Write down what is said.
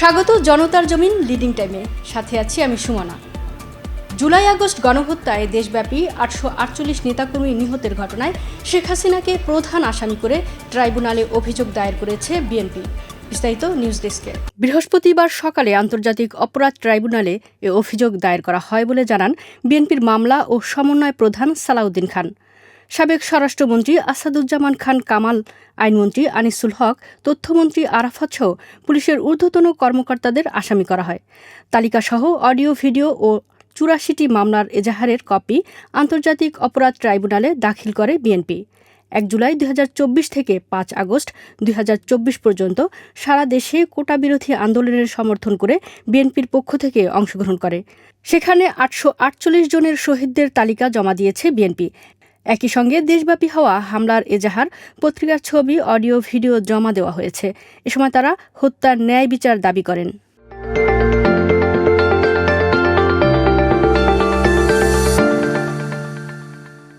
স্বাগত জনতার জমিন লিডিং টাইমে সাথে আছি আমি সুমনা। জুলাই আগস্ট গণহত্যায় দেশব্যাপী আটশো আটচল্লিশ নেতাকর্মী নিহতের ঘটনায় শেখ হাসিনাকে প্রধান আসামি করে ট্রাইব্যুনালে অভিযোগ দায়ের করেছে বিএনপি বিস্তারিত নিউজ ডেস্কে বৃহস্পতিবার সকালে আন্তর্জাতিক অপরাধ ট্রাইব্যুনালে এ অভিযোগ দায়ের করা হয় বলে জানান বিএনপির মামলা ও সমন্বয় প্রধান সালাউদ্দিন খান। সাবেক স্বরাষ্ট্রমন্ত্রী আসাদুজ্জামান খান কামাল, আইনমন্ত্রী আনিসুল হক, তথ্যমন্ত্রী আরাফাত সহ পুলিশের ঊর্ধ্বতন কর্মকর্তাদের আসামি করা হয়। তালিকাসহ অডিও, ভিডিও ও চুরাশিটি মামলার এজাহারের কপি আন্তর্জাতিক অপরাধ ট্রাইব্যুনালে দাখিল করে বিএনপি। এক জুলাই দুই হাজার চব্বিশ থেকে পাঁচ আগস্ট দুই হাজার চব্বিশ পর্যন্ত সারা দেশে কোটা বিরোধী আন্দোলনের সমর্থন করে বিএনপির পক্ষ থেকে অংশগ্রহণ করে। সেখানে আটশো আটচল্লিশ জনের শহীদদের তালিকা জমা দিয়েছে বিএনপি। একই সঙ্গে দেশব্যাপী হওয়া হামলার এজাহার, পত্রিকার ছবি, অডিও, ভিডিও জমা দেওয়া হয়েছে। এ সময় তারা হত্যার ন্যায় বিচার দাবি করেন।